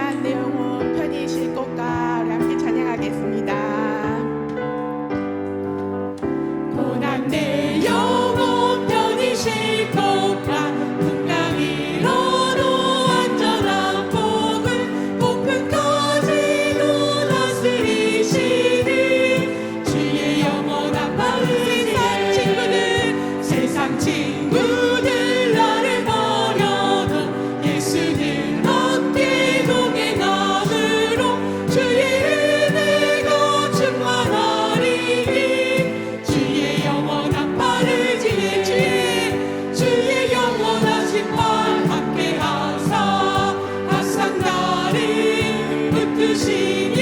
난 내 영혼 편히 쉴 곳과 hoje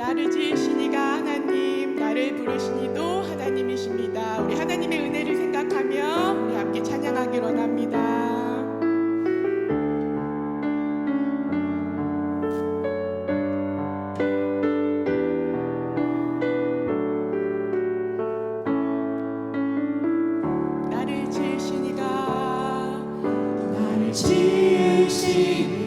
나를 지으시니가 하나님, 나를 부르시니도 하나님이십니다. 우리 하나님의 은혜를 생각하며 우리 함께 찬양하기로 합니다. 지으시니가 나를 지으시니